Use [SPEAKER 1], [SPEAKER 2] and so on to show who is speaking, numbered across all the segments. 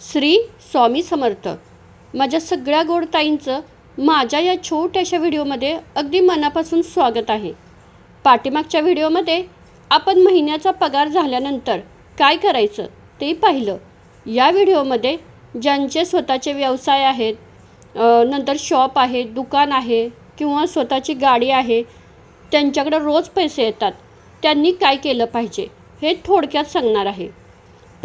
[SPEAKER 1] श्री स्वामी समर्थ. माझ्या सगळ्या गोड ताईंचं माझ्या या छोट्याशा व्हिडिओमध्ये अगदी मनापासून स्वागत आहे. पाठीमागच्या व्हिडिओमध्ये आपण महिन्याचा पगार झाल्यानंतर काय करायचं ते पाहिलं. या व्हिडिओमध्ये ज्यांचे स्वतःचे व्यवसाय आहेत नंतर शॉप आहे दुकान आहे किंवा स्वतःची गाडी आहे त्यांच्याकडे रोज पैसे येतात. त्यांनी काय केलं पाहिजे हे थोडक्यात सांगणार आहे.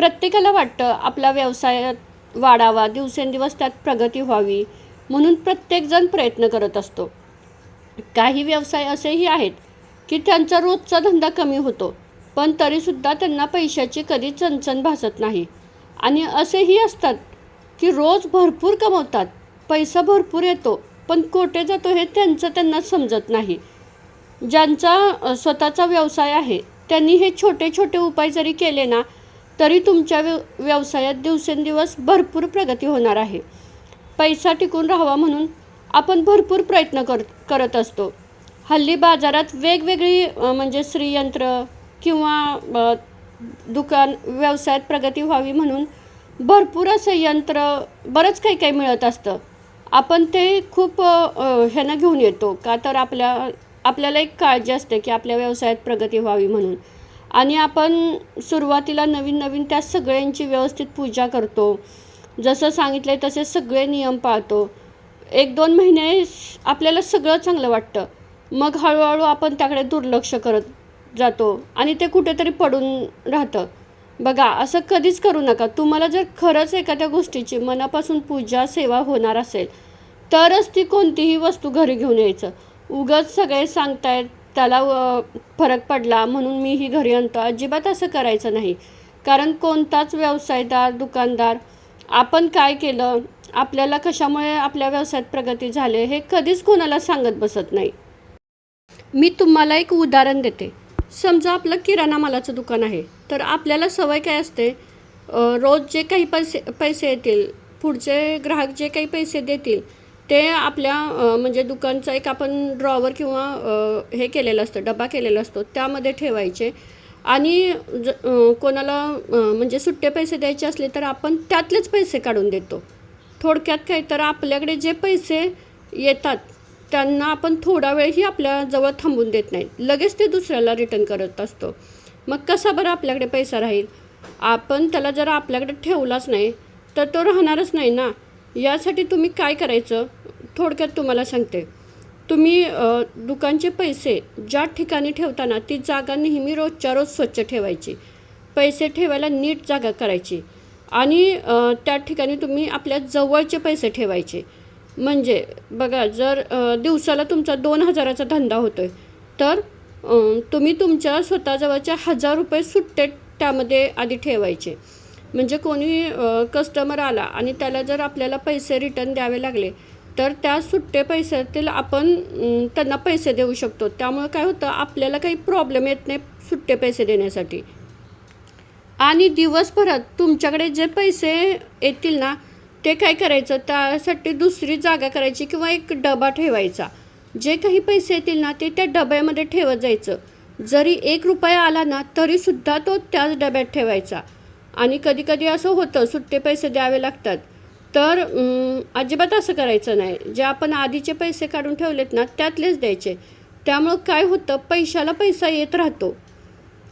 [SPEAKER 1] प्रत्येकाला वाटतं आपला व्यवसायात वाढावा दिवसेंदिवस त्यात प्रगती व्हावी म्हणून प्रत्येकजण प्रयत्न करत असतो. काही व्यवसाय असेही आहेत की त्यांचा रोजचा धंदा कमी होतो पण तरीसुद्धा त्यांना पैशाची कधी चणचण भासत नाही. आणि असेही असतात की रोज भरपूर कमवतात पैसा भरपूर येतो पण कोठे जातो हे त्यांचं त्यांना समजत नाही. ज्यांचा स्वतःचा व्यवसाय आहे त्यांनी हे छोटे छोटे उपाय जरी केले ना तरी तुमच्या व्यव व्यवसायात दिवसेंदिवस भरपूर प्रगती होणार आहे. पैसा टिकून राहावा म्हणून आपण भरपूर प्रयत्न कर करत असतो. हल्ली बाजारात वेगवेगळी म्हणजे श्रीयंत्र किंवा दुकान व्यवसायात प्रगती व्हावी म्हणून भरपूर असं यंत्र बरंच काही काही मिळत असतं. आपण ते खूप ह्यानं घेऊन येतो. का तर आपल्या आपल्याला एक काळजी असते की आपल्या व्यवसायात प्रगती व्हावी म्हणून. आणि आपण सुरुवातीला नवीन नवीन त्या सगळ्यांची व्यवस्थित पूजा करतो. जसं सांगितलं आहे तसे सगळे नियम पाळतो. एक दोन महिने आपल्याला सगळं चांगलं वाटतं. मग हळूहळू आपण त्याकडे दुर्लक्ष करत जातो आणि ते कुठेतरी पडून राहतं. बघा असं कधीच करू नका. तुम्हाला जर खरंच एखाद्या गोष्टीची मनापासून पूजा सेवा होणार असेल तरच ती कोणतीही वस्तू घरी घेऊन यायचं. उगाच सगळे सांगतायत त्याला फरक पडला म्हणून मी ही घरी आणतो. अजिबात असं करायचं नाही. कारण कोणताच व्यवसायदार दुकानदार आपण काय केलं आपल्याला कशामुळे आपल्या व्यवसायात प्रगती झाली हे कधीच कोणाला सांगत बसत नाही. मी तुम्हाला एक उदाहरण देते. समजा आपलं किराणा मालाचं दुकान आहे तर आपल्याला सवय काय असते? रोज जे काही पैसे पैसे येतील पुढचे ग्राहक जे काही पैसे देतील ते आपल्या म्हणजे दुकानचा एक आपण ड्रॉवर किंवा हे केलेलं असतं डबा केलेला असतो त्यामध्ये ठेवायचे. आणि ज कोणाला म्हणजे सुट्टे पैसे द्यायचे असले तर आपण त्यातलेच पैसे काढून देतो. थोडक्यात काय तर आपल्याकडे जे पैसे येतात त्यांना आपण थोडा वेळही आपल्याजवळ थांबून देत नाही. लगेच ते दुसऱ्याला रिटर्न करत असतो. मग कसा बरं आपल्याकडे पैसा राहील? आपण त्याला जर आपल्याकडे ठेवलाच नाही तर तो राहणारच नाही ना. यासाठी तुम्ही काय करायचं? थोडक्यात तुम्हाला सांगते. तुम्ही दुकानचे पैसे ज्या ठिकाणी ठेवताना ती जागा नेहमी रोजच्या रोज स्वच्छ ठेवायची. पैसे ठेवायला नीट जागा करायची. आणि त्या ठिकाणी तुम्ही आपल्या जवळचे पैसे ठेवायचे. म्हणजे बघा जर दिवसाला तुमचा दोन हजाराचा धंदा होतो आहे तर तुम्ही तुमच्या स्वतःजवळच्या हजार रुपये सुट्टे त्यामध्ये आधी ठेवायचे. म्हणजे कोणी कस्टमर आला आणि त्याला जर आपल्याला पैसे रिटर्न द्यावे लागले तर त्या सुट्टे पैशातील आपण त्यांना पैसे देऊ शकतो. त्यामुळे काय होतं आपल्याला काही प्रॉब्लेम येत नाही सुट्टे पैसे देण्यासाठी. आणि दिवसभरात तुमच्याकडे जे पैसे येतील ना ते काय करायचं? त्यासाठी दुसरी जागा करायची किंवा एक डबा ठेवायचा. जे काही पैसे येतील ना ते त्या डब्यामध्ये ठेवत जायचं. जरी एक रुपया आला ना तरीसुद्धा तो त्याच डब्यात ठेवायचा. आणि कधीकधी असं होतं सुट्टे पैसे द्यावे लागतात. तर अजिबात असं करायचं नाही. जे आपण आधीचे पैसे काढून ठेवलेत ना त्यातलेच द्यायचे. त्यामुळं काय होतं पैशाला पैसा येत राहतो.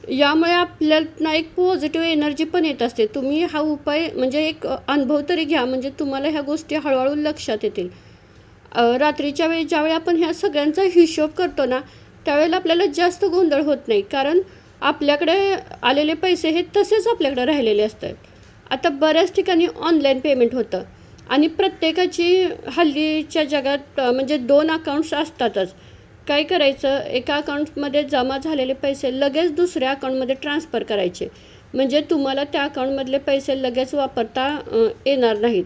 [SPEAKER 1] यामुळे आपल्याला एक पॉझिटिव्ह एनर्जी पण येत असते. तुम्ही हा उपाय म्हणजे एक अनुभव तरी घ्या. म्हणजे तुम्हाला ह्या गोष्टी हळूहळू लक्षात येतील. रात्रीच्या वेळी ज्यावेळी आपण ह्या सगळ्यांचा हिशोब करतो ना त्यावेळेला आपल्याला जास्त गोंधळ होत नाही. कारण आपल्याकडे आलेले पैसे हे तसेच आपल्याकडे राहिलेले असतात. आता बऱ्याच ठिकाणी ऑनलाईन पेमेंट होतं. आणि प्रत्येकाची हल्लीच्या जगात म्हणजे दोन अकाउंट्स असतातच. काय करायचं? एका अकाउंटमध्ये जमा झालेले पैसे लगेच दुसऱ्या अकाउंटमध्ये ट्रान्सफर करायचे. म्हणजे तुम्हाला त्या अकाउंटमधले पैसे लगेच वापरता येणार नाहीत.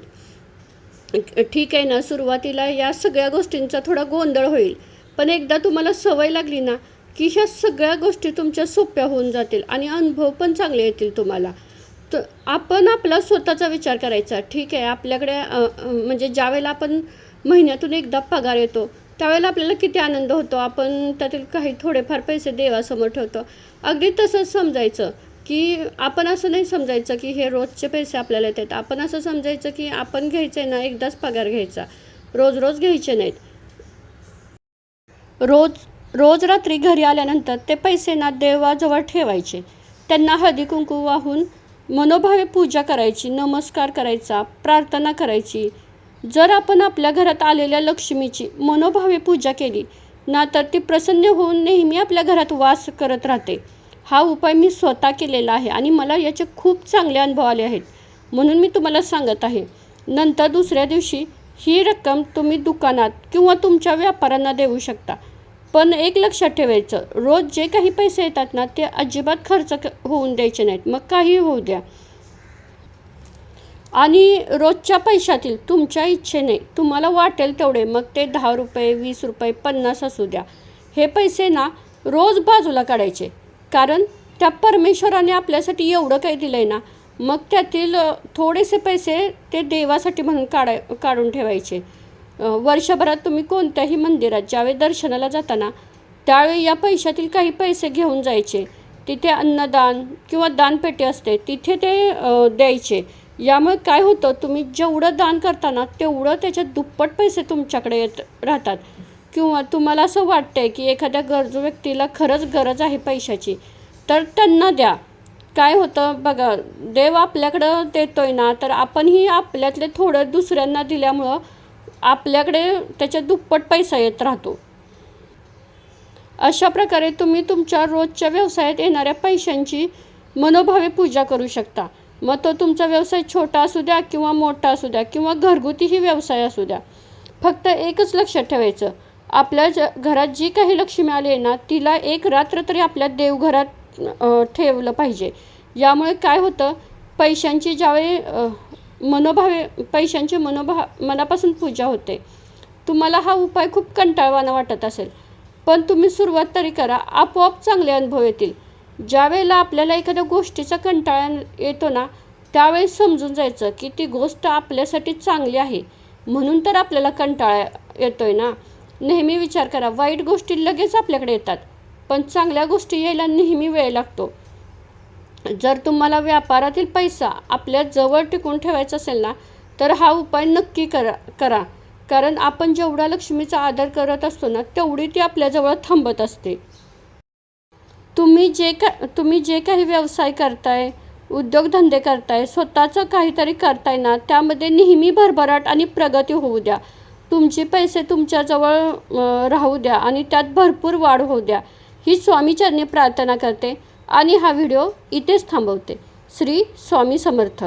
[SPEAKER 1] ठीक आहे ना सुरुवातीला या सगळ्या गोष्टींचा थोडा गोंधळ होईल. पण एकदा तुम्हाला सवय लागली ना की ह्या सगळ्या गोष्टी तुमच्या सोप्या होऊन जातील आणि अनुभव पण चांगले येतील तुम्हाला. तर आपण आपला स्वतःचा विचार करायचा ठीक आहे आपल्याकडे म्हणजे ज्यावेळेला आपण महिन्यातून एकदा पगार येतो त्यावेळेला आपल्याला किती आनंद होतो आपण त्यातील काही थोडेफार पैसे देवासमोर ठेवतो. अगदी तसंच समजायचं की आपण असं नाही समजायचं की हे रोजचे पैसे आपल्याला येतात आपण असं समजायचं की आपण घ्यायचं आहे ना एकदाच पगार घ्यायचा. रोज रोज घ्यायचे नाहीत. रोज रोज रात्री घरी आल्यानंतर ते पैसे ना देवाजवळ ठेवायचे. त्यांना हळदी कुंकू वाहून मनोभावे पूजा करायची नमस्कार करायचा प्रार्थना करायची. जर आपण आपल्या घरात आलेल्या लक्ष्मीची मनोभावे पूजा केली ना तर ती प्रसन्न होऊन नेहमी आपल्या घरात वास करत राहते. हा उपाय मी स्वतः केलेला आहे आणि मला याचे खूप चांगले अनुभव आले आहेत म्हणून मी तुम्हाला सांगत आहे. नंतर दुसऱ्या दिवशी ही रक्कम तुम्ही दुकानात किंवा तुमच्या व्यापाऱ्यांना देऊ शकता. पण एक लक्षात ठेवायचं रोज जे काही पैसे येतात ना ते अजिबात खर्च क- होऊन द्यायचे नाहीत मग काही होऊ द्या. आणि रोजच्या पैशातील तुमच्या इच्छेने तुम्हाला वाटेल तेवढे मग ते दहा रुपये वीस रुपये पन्नास असू द्या. हे पैसे ना रोज बाजूला काढायचे. कारण त्या परमेश्वराने आपल्यासाठी एवढं काही दिलं आहे ना मग त्यातील थोडेसे पैसे ते देवासाठी म्हणून काढाय काढून ठेवायचे. वर्षभरात तुम्ही कोणत्याही मंदिरात ज्यावेळी दर्शनाला जाताना त्यावेळी या पैशातील काही पैसे घेऊन जायचे. तिथे अन्नदान किंवा दानपेटी असते तिथे ते द्यायचे. यामुळे काय होतं तुम्ही जेवढं दान करताना तेवढं त्याच्यात दुप्पट पैसे तुमच्याकडे येत राहतात. किंवा तुम्हाला असं वाटतंय की एखाद्या गरजू व्यक्तीला खरंच गरज आहे पैशाची तर त्यांना द्या. काय होतं बघा देव आपल्याकडं देतोय ना तर आपणही आपल्यातले थोडं दुसऱ्यांना दिल्यामुळं आपल्याकडे त्याच्या दुप्पट पैसा येत राहतो. अशा प्रकारे तुम्ही तुमच्या रोजच्या व्यवसायात येणाऱ्या पैशांची मनोभावे पूजा करू शकता. मग तो तुमचा व्यवसाय छोटा असू द्या किंवा मोठा असू द्या किंवा घरगुतीही व्यवसाय असू द्या. फक्त एकच लक्षात ठेवायचं. आपल्या ज घरात जी काही लक्ष्मी आली आहे ना तिला एक रात्र तरी आपल्या देवघरात ठेवलं पाहिजे. यामुळे काय होतं पैशांची ज्यावेळी मनोभावे पैशांची मनोभा मनापासून पूजा होते. तुम्हाला हा उपाय खूप कंटाळवाणा वाटत असेल पण तुम्ही सुरुवात तरी करा. आपोआप चांगले अनुभव येतील. ज्या वेळेला आपल्याला एखाद्या गोष्टीचा कंटाळा येतो ना त्यावेळी समजून जायचं की ती गोष्ट आपल्यासाठी चांगली आहे. म्हणून तर आपल्याला कंटाळा येतोय ना. नेहमी विचार करा. वाईट गोष्टी लगेच आपल्याकडे येतात पण चांगल्या गोष्टी यायला नेहमी वेळ लागतो. जर तुम्हाला व्यापारातील पैसा आपल्या जवळ टिकून ठेवायचा असेल ना तर हा उपाय नक्की करा करा. कारण आपण जेवढा लक्ष्मीचा आदर करत असतो ना तेवढी ती आपल्याजवळ थांबत असते. तुम्ही जे का तुम्ही जे काही व्यवसाय करताय उद्योगधंदे करताय स्वतःचं काहीतरी करताय ना त्यामध्ये नेहमी भरभराट आणि प्रगती होऊ द्या. तुमचे पैसे तुमच्याजवळ राहू द्या आणि त्यात भरपूर वाढ होऊ द्या. ही स्वामीचरणी प्रार्थना करते. आणि हा व्हिडिओ इथेच थांबवते. श्री स्वामी समर्थ.